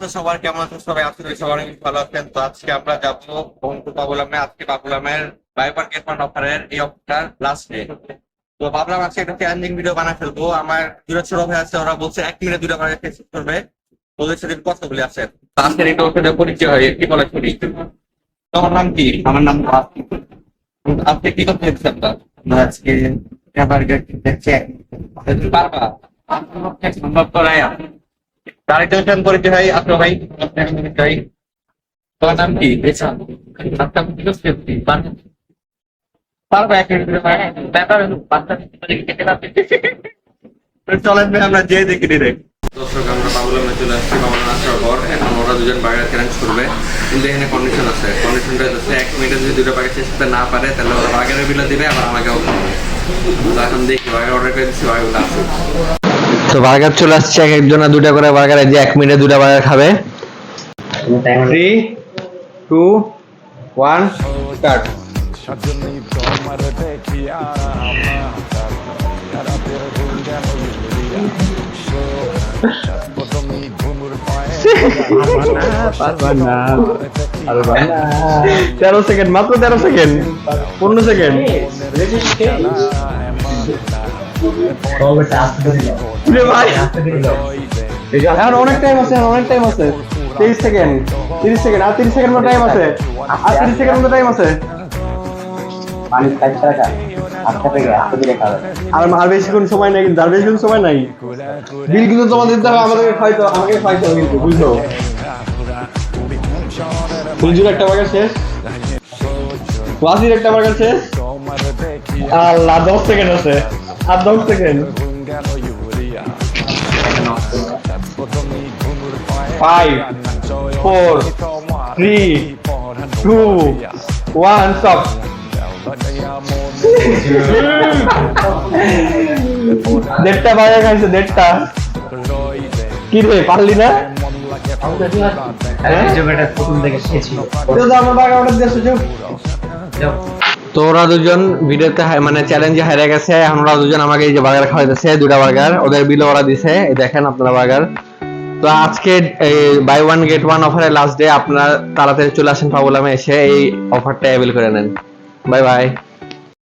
সবার কেমন আছেন সবাই করি সবাই ভালো আছেন তো আজকে আমরা যাব বন্ধু বাবুলামে আজকে বাবুলামের বাইবার গেট ওয়ান অফারের এই অফারটার লাস্ট ডে তো ভাবলাম আজকে একটা চ্যালেঞ্জিং ভিডিও বানায় ফেলব আমার দুটো ছোট ভাই আছে ওরা বলছে এক মিনিট দুটো করে ফেস করবে ওদের সাথে কথা বলে আছে তো আজকের এটা ওর সাথে পরিচয় হয় কি বলে শুনি তোমার নাম কি আমার নাম আজকে কি করতে আপনার আজকে দেখছি তুমি পারবা সম্ভব করাই আরেকজন পরিচয় হয় আপনার ভাই। পরিচয় তোমার নাম কি। তো চলেন ভাই আমরা যেয়ে দেখি ডিরেক্ট দর্শক আমরা বাবুলামে চলে আসছি বাবুলাম আসার পর। এখন ওরা দুজন বার্গার চ্যালেঞ্জ করবে। কিন্তু এখানে কন্ডিশন আছে। কন্ডিশনটা হচ্ছে এক মিনিটে যদি দুটো শেষ করতে না পারে তাহলে ওরা বার্গারের বিলে দিবে আবার আমাকেও এখন দেখি বার্গার অর্ডার করে দিচ্ছি আসুক। তো বার্গার চলে আসছে এক একজনা দুটা করে বার্গার এই যে এক মিনিটে দুটা বার্গার খাবে। থ্রি টু ওয়ান স্টার্ট রাতের ঘুম তেরো সেকেন্ড, মাত্র তেরো সেকেন্ড, পনেরো সেকেন্ড। অনেক টাইম আছে অনেক টাইম আছে। তিরিশ সেকেন্ড তিরিশ সেকেন্ড, আর তিরিশ সেকেন্ড টাইম আছে। তিরিশ সেকেন্ড টাইম আছে। পানি খাই টাকা আটটা থেকে আটটা দিলে খাবে। আর আর বেশিক্ষণ সময় নেই কিন্তু আর বেশিক্ষণ সময় নাই। বিল কিন্তু তোমাদের দিতে হবে, আমাদেরকে খাইতে আমাকে খাইতে হবে কিন্তু বুঝলো ফুলজুর একটা বার্গার শেষ। ওয়াসির একটা বার্গার শেষ। আল্লাহ, দশ সেকেন্ড আছে। আর দশ second five four three two one stop দেড়টা খাইছে দেড়টা। কি রে পারলি না? দিয়েছ তো ওরা দুজন ভিডিওতে মানে চ্যালেঞ্জে হারে গেছে। আমরা দুজন আমাকে এই যে বার্গার খাওয়াইতেছে দুটা বার্গার। ওদের বিল ওরা দিছে। দেখেন আপনারা বার্গার। তো আজকে বাই ওয়ান গেট ওয়ান অফারের লাস্ট ডে আপনারা তাড়াতাড়ি চলে আসেন পাবুলামে এসে এই অফারটা অ্যাভেল করে নেন। Bye bye